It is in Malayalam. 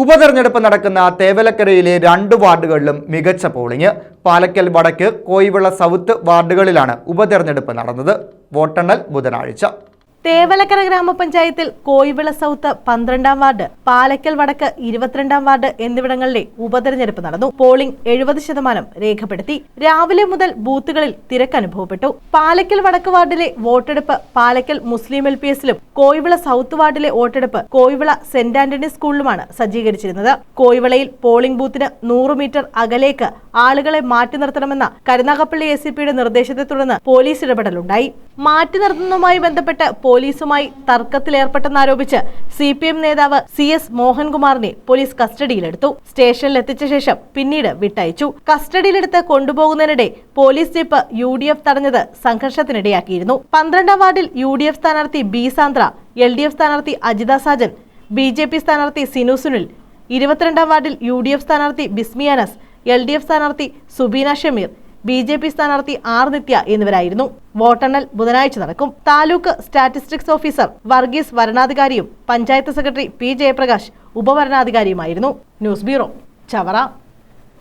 ഉപതെരഞ്ഞെടുപ്പ് നടക്കുന്ന തേവലക്കരയിലെ രണ്ട് വാർഡുകളിലും മികച്ച പോളിംഗ്. പാലക്കൽ വടക്ക് കോയിവിള സൗത്ത് വാർഡുകളിലാണ് ഉപതെരഞ്ഞെടുപ്പ് നടന്നത്. വോട്ടെണ്ണൽ ബുധനാഴ്ച. തേവലക്കര ഗ്രാമപഞ്ചായത്തിൽ കോയിവിള സൗത്ത് പന്ത്രണ്ടാം വാർഡ് പാലക്കൽ വടക്ക് ഇരുപത്തിരണ്ടാം വാർഡ് എന്നിവിടങ്ങളിലെ ഉപതെരഞ്ഞെടുപ്പ് നടന്നു. പോളിംഗ് എഴുപത് ശതമാനം രേഖപ്പെടുത്തി. രാവിലെ മുതൽ ബൂത്തുകളിൽ തിരക്ക് അനുഭവപ്പെട്ടു. പാലക്കൽ വടക്ക് വാർഡിലെ വോട്ടെടുപ്പ് പാലക്കൽ മുസ്ലിം എൽ പി എസിലും കോയിവിള സൗത്ത് വാർഡിലെ വോട്ടെടുപ്പ് കോയിവിള സെന്റ് ആന്റണി സ്കൂളിലുമാണ് സജ്ജീകരിച്ചിരുന്നത്. കോയിവിളയിൽ പോളിംഗ് ബൂത്തിന് നൂറ് മീറ്റർ അകലേക്ക് ആളുകളെ മാറ്റി നിർത്തണമെന്ന കരുനാഗപ്പള്ളി എസ് നിർദ്ദേശത്തെ തുടർന്ന് പോലീസ് ഇടപെടലുണ്ടായി. മാറ്റി നിർത്തുന്നതുമായി ബന്ധപ്പെട്ട് പോലീസുമായി തർക്കത്തിലേർപ്പെട്ടെന്നാരോപിച്ച് സി പി എം നേതാവ് സി എസ് മോഹൻകുമാറിനെ പോലീസ് കസ്റ്റഡിയിലെടുത്തു. സ്റ്റേഷനിൽ എത്തിച്ച ശേഷം പിന്നീട് വിട്ടയച്ചു. കസ്റ്റഡിയിലെടുത്ത് കൊണ്ടുപോകുന്നതിനിടെ police jeep U D F തടഞ്ഞത് സംഘർഷത്തിനിടയാക്കിയിരുന്നു. പന്ത്രണ്ടാം വാർഡിൽ യു ഡി എഫ് സ്ഥാനാർത്ഥി B Sandra L D F സ്ഥാനാർത്ഥി Ajitha Sajan B J P സ്ഥാനാർത്ഥി സിനു സുനിൽ ഇരുപത്തിരണ്ടാം വാർഡിൽ യു ഡി എഫ് സ്ഥാനാർത്ഥി Bismi Anas L D F സ്ഥാനാർത്ഥി Subeena Shameer B J P സ്ഥാനാർത്ഥി ആർ നിത്യ എന്നിവരായിരുന്നു. വോട്ടെണ്ണൽ ബുധനാഴ്ച നടക്കും. താലൂക്ക് സ്റ്റാറ്റിസ്റ്റിക്സ് ഓഫീസർ വർഗീസ് വരണാധികാരിയും panchayat secretary P Jayaprakash ഉപവരണാധികാരിയുമായിരുന്നു. News bureau Chavara.